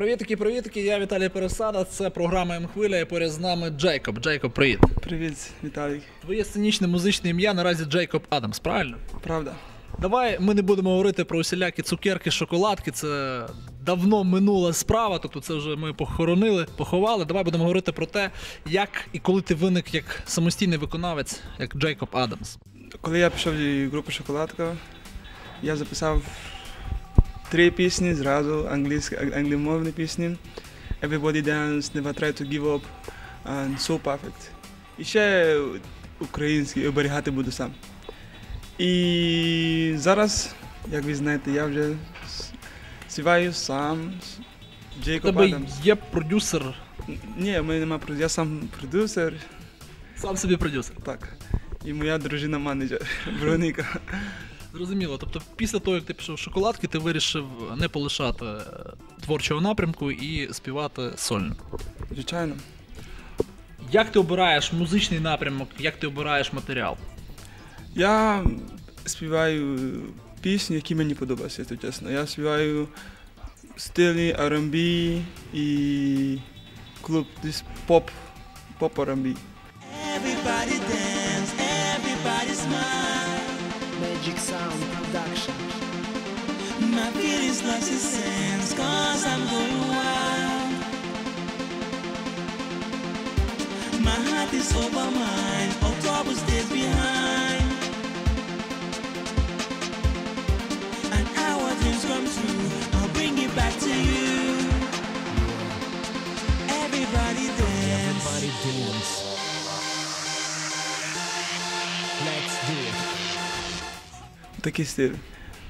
Привітики, привітики, я Віталій Пересада. Це програма М-хвиля і поряд з нами Джейкоб. Джейкоб, привіт. Привіт, Віталій. Твоє сценічне музичне ім'я наразі Джейкоб Адамс, правильно? Правда. Давай ми не будемо говорити про усілякі цукерки, шоколадки. Це давно минула справа, тобто це вже ми похоронили, поховали. Давай будемо говорити про те, як і коли ти виник як самостійний виконавець, як Джейкоб Адамс. Коли я пішов в групу Шоколадка, я записав три пісні зразу, англійські, англомовні пісні. Everybody Dance, Never Try to Give Up and So Perfect. І ще українські оберігати буду сам. І зараз, як ви знаєте, я вже співаю сам. Джейкоб тебе Адамс. є продюсер, Ні, в мене немає про- я сам продюсер. сам собі продюсер. Так. І моя дружина менеджер Вероніка. Зрозуміло. Тобто, після того, як ти пішов в шоколадки, ти вирішив не полишати е, творчого напрямку і співати сольно. Звичайно. Як ти обираєш музичний напрямок, як ти обираєш матеріал? Я співаю пісні, які мені подобаються, якщо чесно. Я співаю стилі R&B і клуб десь поп, поп R&B. Everybody dance, everybody smile. Magic Sound Production. My feelings lost its sense, cause I'm going wild. My heart is over mine, all trouble stays behind. And our dreams come true, I'll bring it back to you. Everybody dance. Everybody dance. Такий стиль.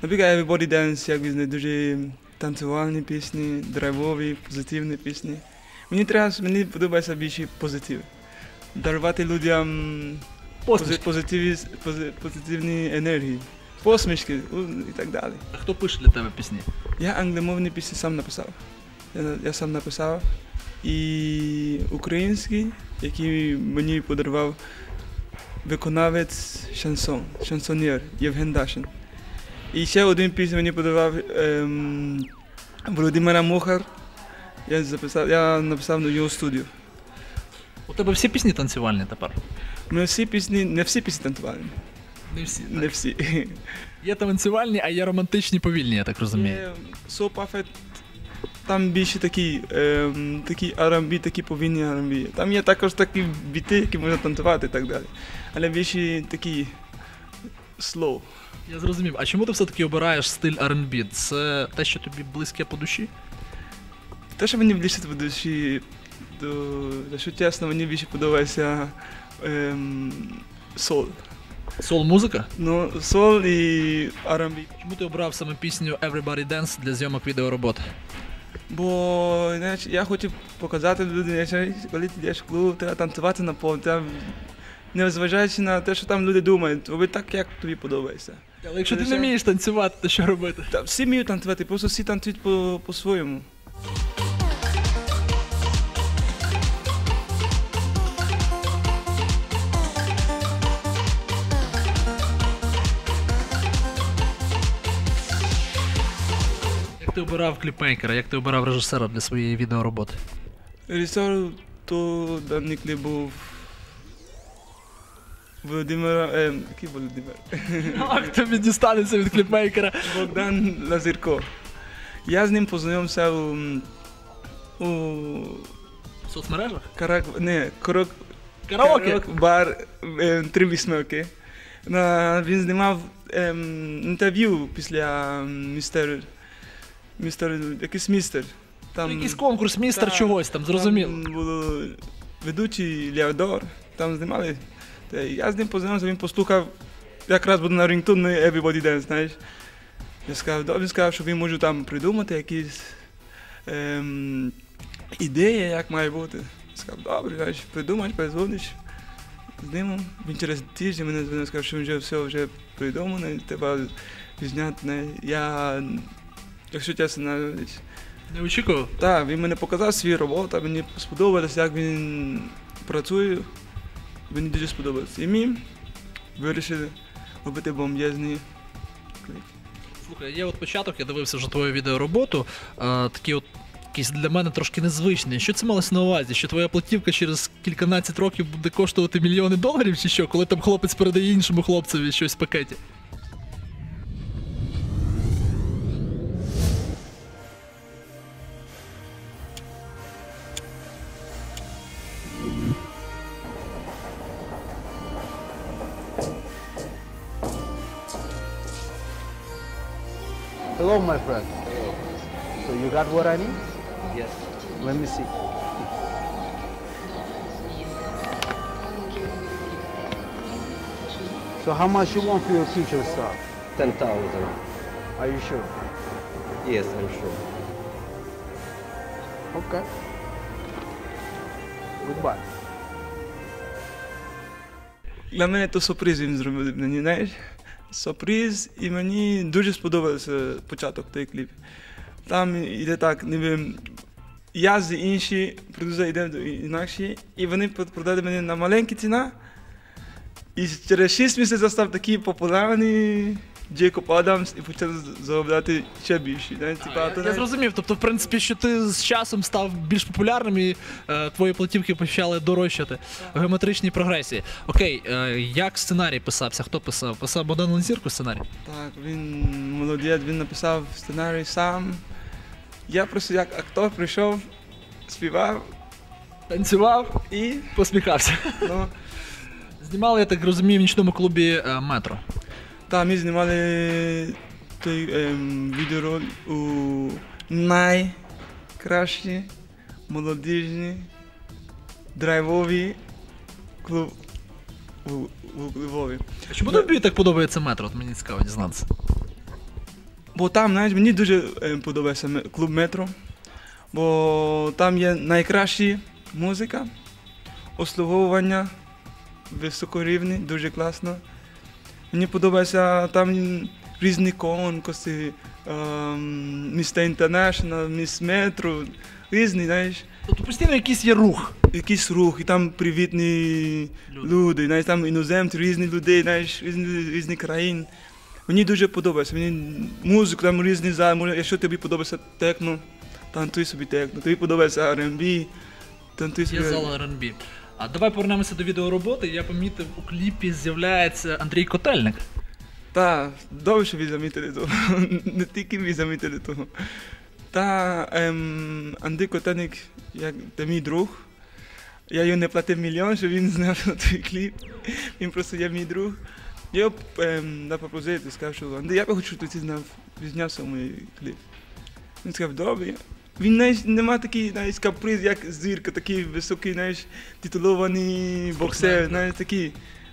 Наприклад, Everybody Dance, як ви дуже танцювальні пісні, драйвові, позитивні пісні. Мені треба, мені подобається більше позитив. Дарувати людям позитивні енергії, посмішки і так далі. А Хто пише для тебе пісні? Я англомовні пісні сам написав. Я, я сам написав. І український, який мені подарував виконавець шансон, шансонєр Євген Дашин. І ще один пісню мені подарував ем, Володимира Мохар. Я, записав, я написав на його студію. У тебе всі пісні танцювальні тепер? Ми всі пісні, не всі пісні танцювальні. Не всі. Не всі. Є танцювальні, а є романтичні повільні, я так розумію. Є So Perfect, там більше такі, ем, такі R&B, такі повільні R&B. Там є також такі біти, які можна танцювати і так далі. Але більше такі slow. Я зрозумів. А чому ти все-таки обираєш стиль R&B? Це те, що тобі близьке по душі? Те, що мені більше по душі, то, якщо чесно, мені більше подобається ем, soul. Сол музика? Ну, soul і R&B. Чому ти обрав саме пісню Everybody Dance для зйомок відеороботи? Бо я хочу показати людям, коли ти йдеш в клуб, треба танцювати на пол, треба, незважаючи на те, що там люди думають, роби так, як тобі подобається. Але якщо ти не вмієш танцювати, то що робити? Та всі вміють танцювати, просто всі танцюють по- по-своєму. Як ти обирав кліпмейкера, як ти обирав режисера для своєї відеороботи? Режисер то даний кліп був Володимира, е, який Володимир? Як тобі дістанеться від кліпмейкера? Богдан Лазирко. Я з ним познайомився у, у В соцмережах? Карак... Не, Корок... Караоке? бар е, Три. На, він знімав ем, інтерв'ю після містер... Містер... Якийсь містер. Там, Якийсь конкурс, містер Та, чогось там, зрозуміло. Там було ведучий Леодор, там знімали. Та я з ним познайомився, він послухав, якраз буде на рингтон на Everybody Dance, знаєш. Я сказав, «Да», він сказав, що він може там придумати якісь ем, ідеї, як має бути. Я сказав, добре, значить, придумаєш, перезвониш. З ним він через тиждень мене дзвонив, сказав, що вже все вже придумано, треба зняти. Я, якщо чесно, навіть Не очікував. так, він мене показав свій роботу, мені сподобалось, як він працює. Мені дуже сподобався. І мій вирішили робити бомб'язні кліп. Слухай, є от початок, я дивився вже твою відеороботу. А, такі от якісь для мене трошки незвичний. Що це малось на увазі? Що твоя платівка через кільканадцять років буде коштувати мільйони доларів, чи що, коли там хлопець передає іншому хлопцеві щось в пакеті? Hello, my friend. Hello. So you got what I need? Yes. Let me see. So how much you want for your future stuff? 10,000. Are you sure? Yes, I'm sure. Okay. Goodbye. لما تو سوبريزي من زرمه بنيناش Сюрприз, і мені дуже сподобався початок той кліп. Там іде так, ніби я з інші продюсери йдемо до інакші, і вони продали мене на маленькі ціна. І через 6 місяців став такий популярний Джейкоб Адамс і почав заробляти ще більше. знаєш, типа, то Я навіть- зрозумів. Тобто, в принципі, що ти з часом став більш популярним і е, твої платівки почали дорожчати в геометричній прогресії. Окей, е, як сценарій писався? Хто писав? Писав Богдан Ланзірко сценарій? Так, він молодець, він написав сценарій сам. Я просто як актор прийшов, співав Танцював і посміхався. ну, Знімали, я так розумію, в нічному клубі е, метро. Та ми знімали той ем, відеороль у найкращі молодіжні драйвові клуб у, у Львові. Чому тобі так подобається метро? От мені цікаво дізнатися. Бо там, знаєш, мені дуже е, подобається ме- клуб метро, бо там є найкраща музика, обслуговування високорівні, дуже класно. Мені подобається там різні конкурси, ем, міста Інтернешнл, міс метро, різні, знаєш, Тобто постійно якийсь є рух. якийсь рух, і там привітні Люди. люди, знаєш, там іноземці, різні люди, знаєш, різні, різні країн. Мені дуже подобається. Мені музика, там різні зали. Якщо тобі подобається техно, танцюй собі техно. Тобі подобається R&B, танцюй собі. Є зала R&B. А давай повернемося до відеороботи. Я помітив, у кліпі з'являється Андрій Котельник. Та, що ви замітили того. Не тільки ви замітили того. Та ем, Андрій Котаник, як це мій друг. Я йому не платив мільйон, щоб він зняв той кліп. Він просто є мій друг. Я ем, дав пропозицію, сказав, що Андрій, я би хочу, щоб ти знав, знявся мій кліп. Він сказав, добре. Він знаєш, нема такий знаєш, каприз, як зірка, такий високий, знаєш, титулований боксер, знаєш, такий.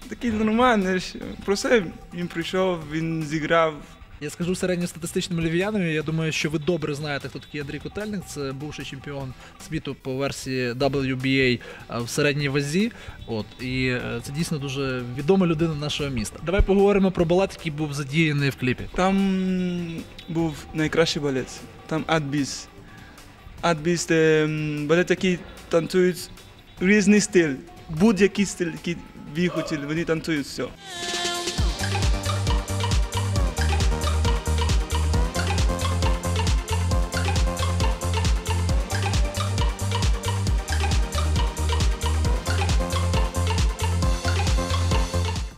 Такий нормальний, знаєш. Просто він прийшов, він зіграв. Я скажу середньостатистичним львів'янам, я думаю, що ви добре знаєте, хто такий Андрій Котельник. Це бувший чемпіон світу по версії WBA в середній вазі. От і е, це дійсно дуже відома людина нашого міста. Давай поговоримо про балет, який був задіяний в кліпі. Там був найкращий балет. Там адбіс. Адбіс балет, який танцюють різний стиль. Будь-який стиль, який ви хотіли, вони танцюють все.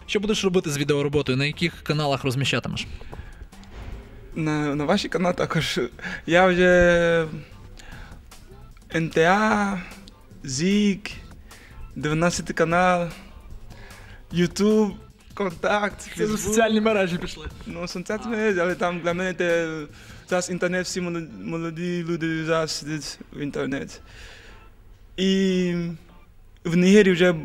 Що будеш робити з відеороботою? На яких каналах розміщатимеш? На, на вашій каналі також. Я вже НТА, ЗІК, 12 канал, Ютуб, Контакт, Це в соціальні мережі пішли. Ну, соцсеті мережі, але там для мене це зараз інтернет, всі молоді, люди зараз сидять в інтернеті. І в Нігерії вже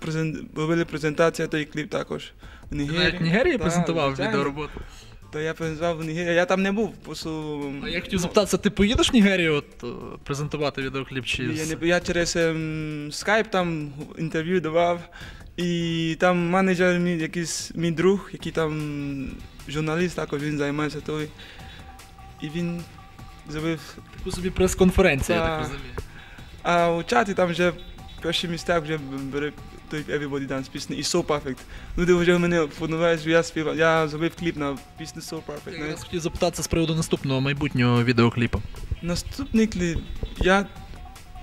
презент, робили презентацію той кліп також. В Ти Нігерії. презентував відеороботу. То я презентував в Нігерії, я там не був, просто... А я хотів запитатися, ти поїдеш в Нігерію от, е, презентувати відеокліп чи. Я, не, я через ем, скайп там інтерв'ю давав, і там менеджер мій, якийсь мій друг, який там журналіст, також він займається той. І він зробив. Таку собі прес-конференція, я Так. розумію. А у чаті там вже перші місця вже бере той Everybody Dance пісні і So Perfect. Люди вже мене подумають, що я співав, я зробив кліп на пісню So Perfect. Я хотів запитатися з приводу наступного майбутнього відеокліпу. Наступний кліп, я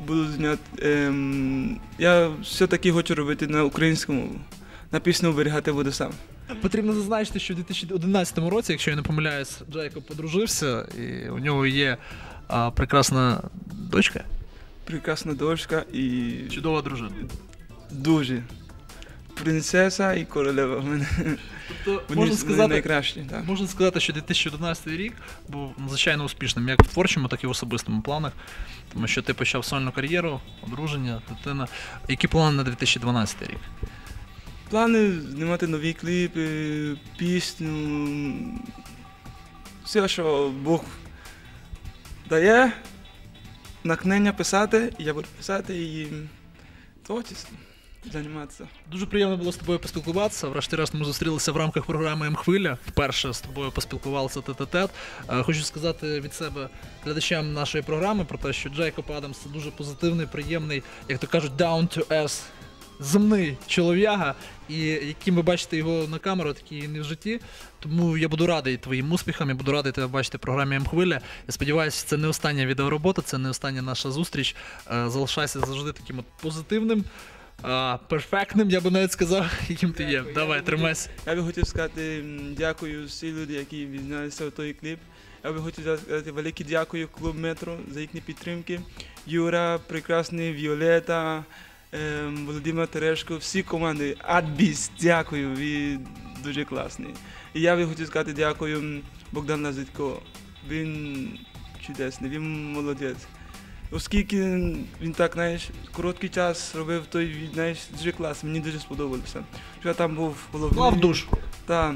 буду зняти. Ем, я все-таки хочу робити на українському. На пісню оберігати буду сам. Потрібно зазначити, що в 2011 році, якщо я не помиляюсь, Джейкоб подружився, і у нього є а, прекрасна дочка, Прекрасна дочка і чудова дружина. дуже. Принцеса і королева в мене. Тобто, можна сказати. Так. Можна сказати, що 2011 рік був надзвичайно успішним як в творчому, так і в особистому планах. Тому що ти почав сольну кар'єру, одруження, дитина. Які плани на 2012 рік? Плани знімати нові кліпи, пісню. Все, що Бог дає, накнення писати, і я буду писати і творчістю займатися. Дуже приємно було з тобою поспілкуватися. Врешті-решт ми зустрілися в рамках програми М-Хвиля. Вперше з тобою поспілкувалися тет-а-тет. Е, Хочу сказати від себе глядачам нашої програми про те, що Джейкоб Адамс це дуже позитивний, приємний, як то кажуть, down to earth, земний чолов'яга. І яким ви бачите його на камеру, такі не в житті. Тому я буду радий твоїм успіхам, я буду радий тебе бачити в програмі М-Хвиля. Я сподіваюся, це не остання відеоробота, це не остання наша зустріч. Е, Залишайся завжди таким от позитивним. А, перфектним, я би навіть сказав, яким ти є. Давай, тримайся. Я би хотів сказати дякую всі люди, які відзнялися в той кліп. Я би хотів сказати велике дякую клуб Метро за їхні підтримки. Юра, прекрасний, Віолета, Володимир Терешко, всі команди. Адбіс, дякую, ви дуже класні. І я би хотів сказати дякую м, Богдан Лазитко. Він чудесний, він молодець. Оскільки він так, знаєш, короткий час робив той, знаєш, дуже клас, мені дуже сподобалося. Що я там був головний. Клав душ. Так.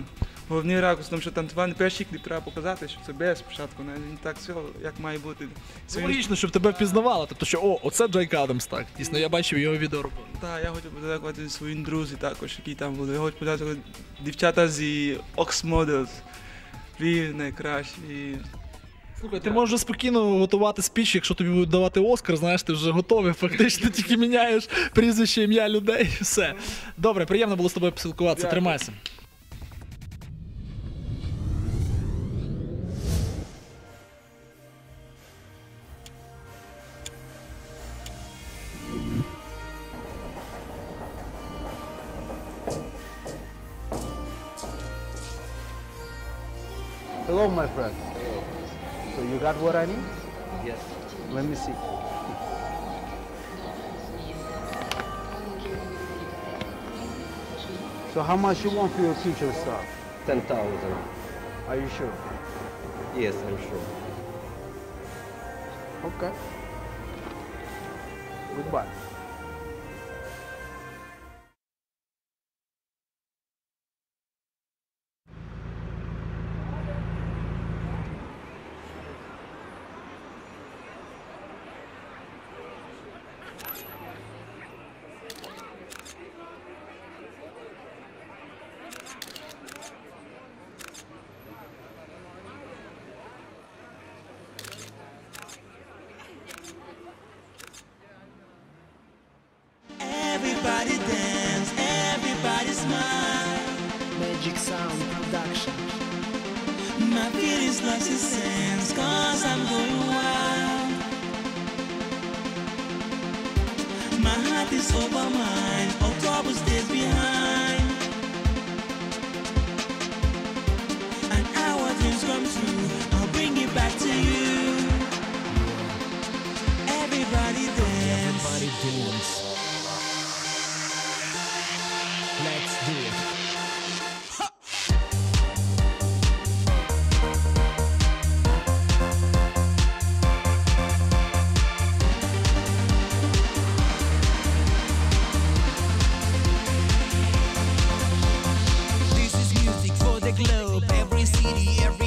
Головний ракурс, тому що танцювальний перший кліп треба показати, що це без спочатку, не не так все, як має бути. Це логічно, щоб тебе впізнавали. Тобто, що о, оце Джейк Адамс, так. Дійсно, я бачив його відеороботу. Так, я хочу подякувати своїм друзі також, які там були. Я хочу подякувати дівчата з Ox Models. Ви найкращі. Слухай, ти можеш спокійно готувати спіч, якщо тобі будуть давати Оскар, знаєш, ти вже готовий, фактично тільки міняєш прізвище, ім'я людей. і Все. Добре, приємно було з тобою поспілкуватися. Тримайся. You got what I need? Yes. Let me see. So how much you want for your future stuff? 10,000. Are you sure? Yes, I'm sure. Okay. Goodbye. My feelings lost its sense, cause I'm going wild. My heart is over mine, all troubles stays behind. And our dreams come true, I'll bring it back to you. Everybody dance. Everybody dance. every city, every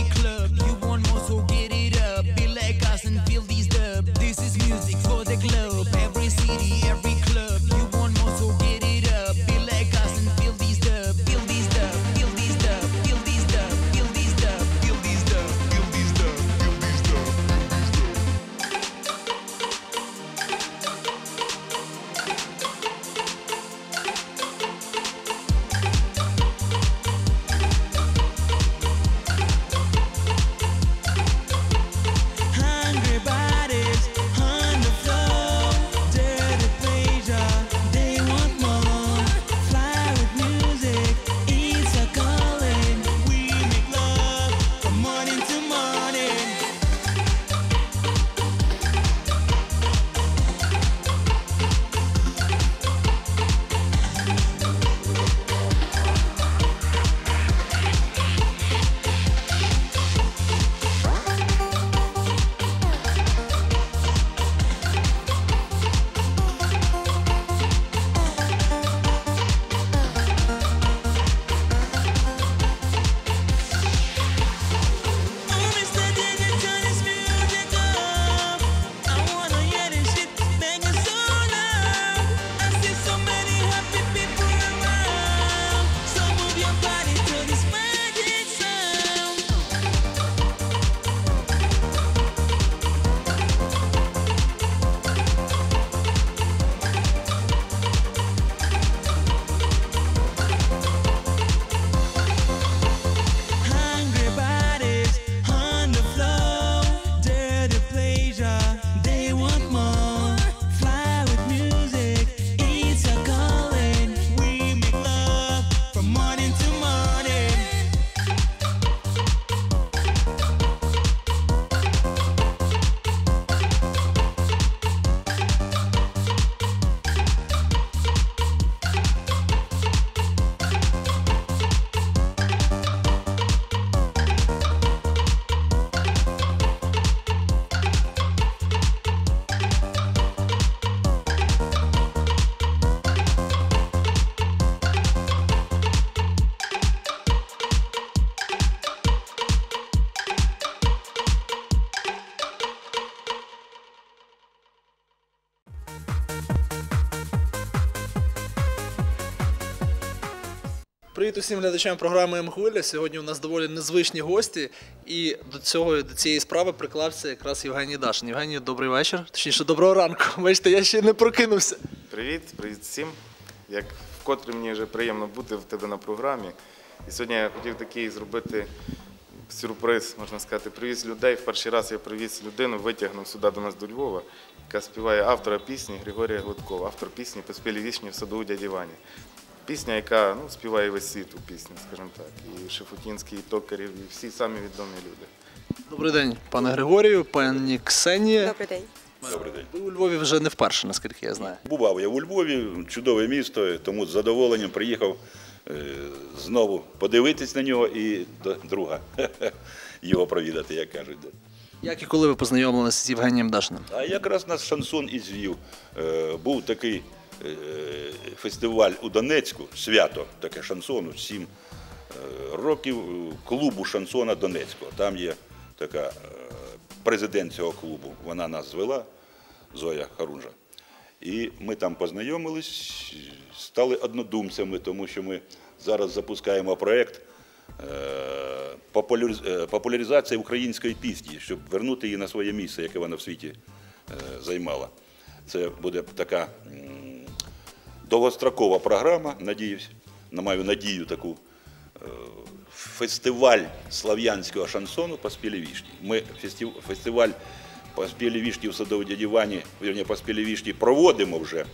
Привіт усім глядачам програми М-Хвиля. Сьогодні у нас доволі незвичні гості, і до цього до цієї справи приклався якраз Євгеній Дашин. Євгеній, добрий вечір. Точніше, доброго ранку. Бачите, я ще не прокинувся. Привіт, привіт всім. Як вкотре мені вже приємно бути в тебе на програмі. І сьогодні я хотів такий зробити сюрприз, можна сказати. Привіз людей. В перший раз я привіз людину, витягнув сюди до нас до Львова, яка співає автора пісні Григорія Гладкова, автор пісні «Поспілі вішні в саду у дяді Вані. Пісня, яка ну, співає весь світ у пісні, скажімо так. І Шефутінський, і Токарів, і всі самі відомі люди. Добрий день, пане Григорію, пані Ксенія. Добрий день. Добрий день. Ви у Львові вже не вперше, наскільки я знаю. Бував я у Львові, чудове місто, тому з задоволенням приїхав е, знову подивитись на нього і до друга його провідати, як кажуть. Як і коли ви познайомилися з Євгенієм Дашиним? А якраз нас шансон і звів. Е, Був такий фестиваль у Донецьку, свято таке шансону, сім е, років е, клубу шансона Донецького. Там є така е, президент цього клубу. Вона нас звела, Зоя Харунжа. І ми там познайомились, стали однодумцями, тому що ми зараз запускаємо проєкт е, популяризації української пісні, щоб вернути її на своє місце, яке вона в світі е, займала. Це буде така довгострокова програма, надіюсь, на маю надію таку. е, Фестиваль слав'янського шансону по спілі вішні. Ми фестив- фестиваль по спілі вішні в садовій дяді Вані, вірні, по спілі вішні проводимо вже.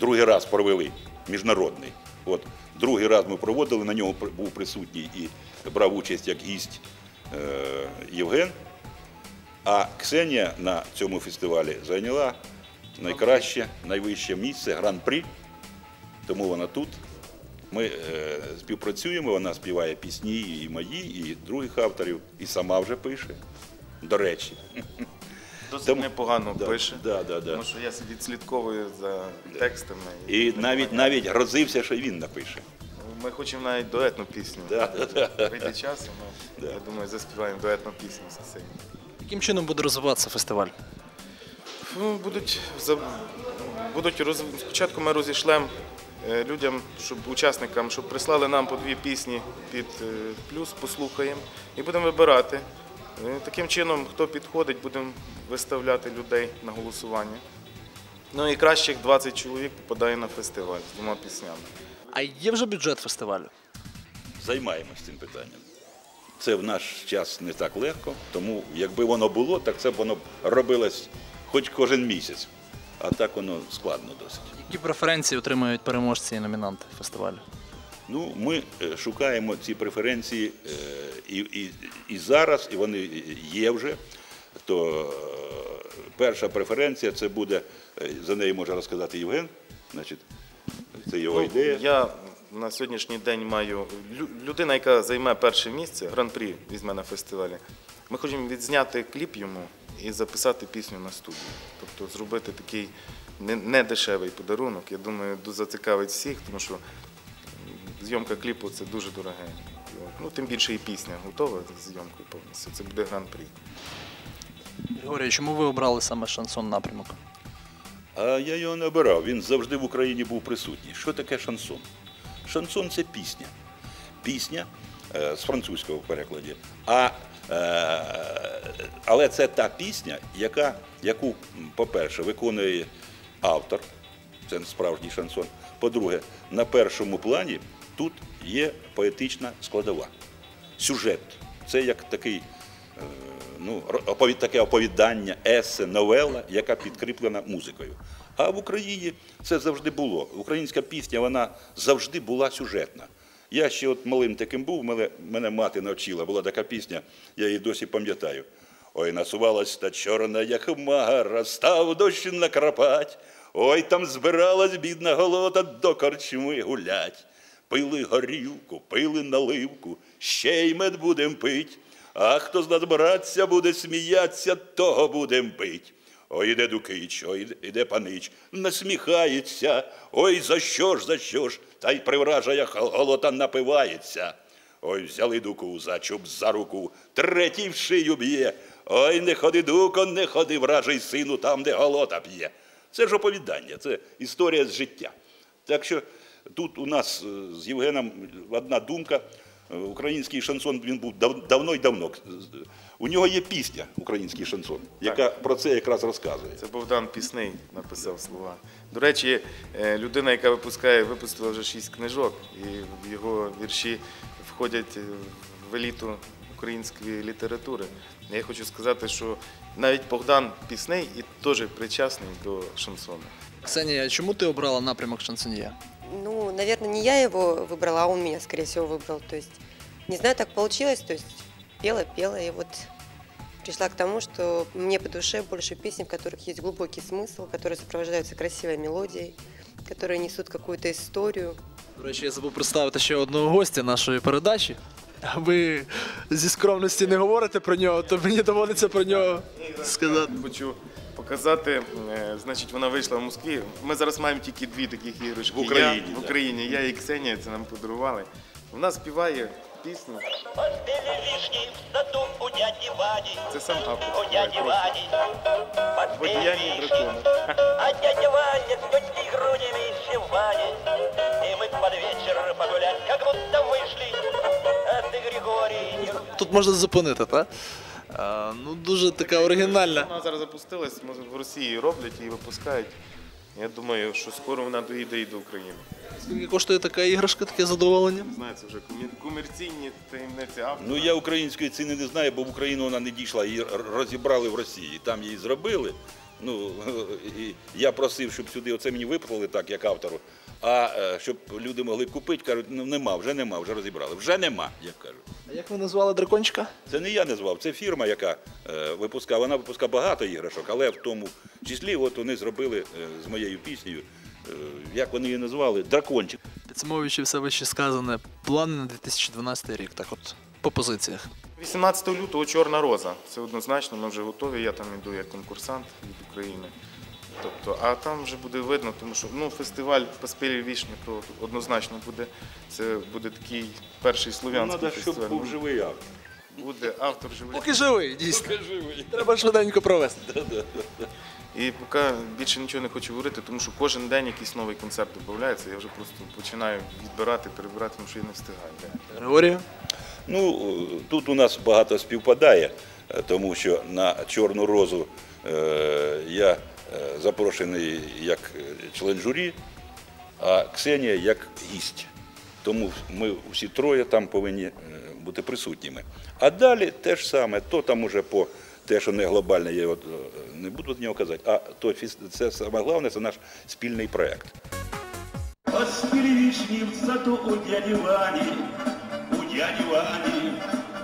Другий раз провели міжнародний. От другий раз ми проводили, на ньому був присутній і брав участь як гість е, Євген. А Ксенія на цьому фестивалі зайняла найкраще, найвище місце гран-прі. Тому вона тут. Ми е, співпрацюємо, вона співає пісні і мої, і других авторів, і сама вже пише. До речі. Досить Тому- непогано Да, пише, да, да, да. тому що я відслідковую за текстами. І навіть навіть грозився, що він напише. Ми хочемо навіть дуетну пісню. Да, да. Прийде час, ми, Да. я думаю, заспіваємо дуетну пісню з Ксенією. Яким чином буде розвиватися фестиваль? Ну, будуть, за- будуть роз... спочатку ми розійшлемо людям, щоб учасникам, щоб прислали нам по дві пісні під е, плюс, послухаємо і будемо вибирати. Е, Таким чином, хто підходить, будемо виставляти людей на голосування. Ну і кращих 20 чоловік попадає на фестиваль з двома піснями. А є вже бюджет фестивалю? Займаємось цим питанням. Це в наш час не так легко, тому якби воно було, так це б воно робилось хоч кожен місяць. А так воно складно досить. Які преференції отримують переможці і номінанти фестивалю? Ну, ми е, шукаємо ці преференції е, і, і, і зараз, і вони є вже. То е, перша преференція це буде, за неї може розказати Євген. Значить, це його Ну, ідея. Я на сьогоднішній день маю людина, яка займе перше місце, гран-прі візьме на фестивалі. Ми хочемо відзняти кліп йому і записати пісню на студію. Тобто зробити такий не, не подарунок. Я думаю, зацікавить всіх, тому що зйомка кліпу це дуже дороге. Ну, тим більше і пісня готова з зйомкою повністю. Це буде гран-прі. Григорію, чому ви обрали саме шансон напрямок? А я його не обирав. Він завжди в Україні був присутній. Що таке шансон? Шансон це пісня. Пісня е, з французького в перекладі. А, е, але це та пісня, яка, яку, по-перше, виконує автор, це справжній шансон. По-друге, на першому плані тут є поетична складова. Сюжет. Це як такий е, ну, оповід, таке оповідання, есе, новела, яка підкріплена музикою. А в Україні це завжди було. Українська пісня вона завжди була сюжетна. Я ще от малим таким був, мене, мати навчила, була така пісня, я її досі пам'ятаю. Ой, насувалась та чорна, як хмара, став дощ накрапать. Ой, там збиралась бідна голота до корчми гулять. Пили горілку, пили наливку, ще й мед будем пить. А хто з нас братця буде сміятися, того будем пить. Ой, іде Дукич, ой, іде панич, насміхається. Ой, за що ж, за що ж? Та й привражая голота напивається. Ой, взяли дуку за чуб за руку, третій в шию б'є. Ой, не ходи, дуко, не ходи, вражий сину, там, де голота п'є. Це ж оповідання, це історія з життя. Так що Тут у нас е, з Євгеном одна думка. Український шансон він був дав- давно й давно. У нього є пісня Український шансон, яка про це якраз розказує. Це Богдан Пісний написав слова. До речі, е, людина, яка випускає, випустила вже шість книжок, і в його вірші входять е, в еліту української літератури. Я хочу сказати, що навіть Богдан Пісний і теж причасний до шансону. Ксенія, чому ти обрала напрямок шансоньє? Ну, наверное, не я его выбрала, а он меня, скорее всего, выбрал. То есть, не знаю, так получилось. То есть, пела, пела, и вот пришла к тому, что мне по душе больше песен, в которых есть глубокий смысл, которые сопровождаются красивой мелодией, которые несут какую-то историю. До речі, я забув представити ще одного гостя нашої передачі. А Ви зі скромності не говорите про нього, то мені доводиться про нього сказати. Хочу показати, е, значить, вона вийшла в Москві. Ми зараз маємо тільки дві таких іграшки. В Україні, Я, в так. Україні. Я і Ксенія це нам подарували. Вона співає пісню. Поспели вишни в саду у дяди Вани. Це сам автор. У співає дяди просто. Вани. В одіянні Поспели дракона. вишни, а дядя Ваня с тетей грудями севали. И мы под вечер погулять, как будто вышли. А ты, Григорий, не Тут можна зупинити, так? А, ну, дуже така оригінальна. Вона зараз запустилась, може, в Росії роблять і випускають. Я думаю, що скоро вона доїде і до України. Скільки коштує така іграшка, таке задоволення? Не знаю, це вже комер- комерційні таємниці автора. Ну я української ціни не знаю, бо в Україну вона не дійшла. Її розібрали в Росії. Там її зробили. Ну і я просив, щоб сюди оце мені виплатили так, як автору. А е, щоб люди могли купити, кажуть, ну нема, вже нема, вже розібрали. Вже нема, як кажуть. А як ви назвали дракончика? Це не я назвав, це фірма, яка е, випускає. Вона випускає багато іграшок, але в тому числі от вони зробили е, з моєю піснею. е, як вони її назвали? Дракончик. Підсумовуючи все вище сказане, плани на 2012 рік, так от, по позиціях. 18 лютого Чорна роза. Це однозначно, ми вже готові. Я там йду як конкурсант від України. Тобто, а там вже буде видно, тому що ну, фестиваль Поспілі вішні, то однозначно буде. Це буде такий перший Ну, слов'янський треба, щоб фестиваль. був живий автор. Буде автор живий. Поки живий, дійсно. Треба швиденько провести. І поки більше нічого не хочу говорити, тому що кожен день якийсь новий концерт додається. Я вже просто починаю відбирати, перебирати, тому що я не встигаю. Григорію? Ну, е, тут у нас багато співпадає, е, тому що на Чорну розу е, я е, запрошений як е, член журі, а Ксенія як гість. Тому ми всі троє там повинні е, бути присутніми. А далі те ж саме, то там уже по те, що не глобальне, я е, не буду з нього казати, а то це саме головне, це наш спільний проєкт. Поспели вишни в саду у дяди Вани, у дяди Вани,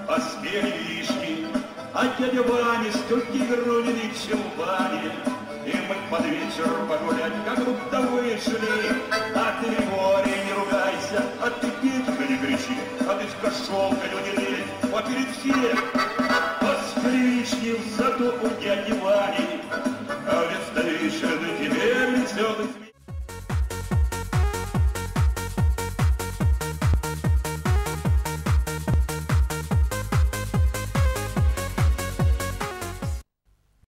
поспели вишни, а дядя Ваня с теткой Груниной в. И мы под вечер погулять как будто вышли. А ты море не ругайся, а ты Петька не кричи, а ты в кошелка не лезь, а перед всем. А с Плишнев зато у дяди Вани, а ведь встречены тебе веселый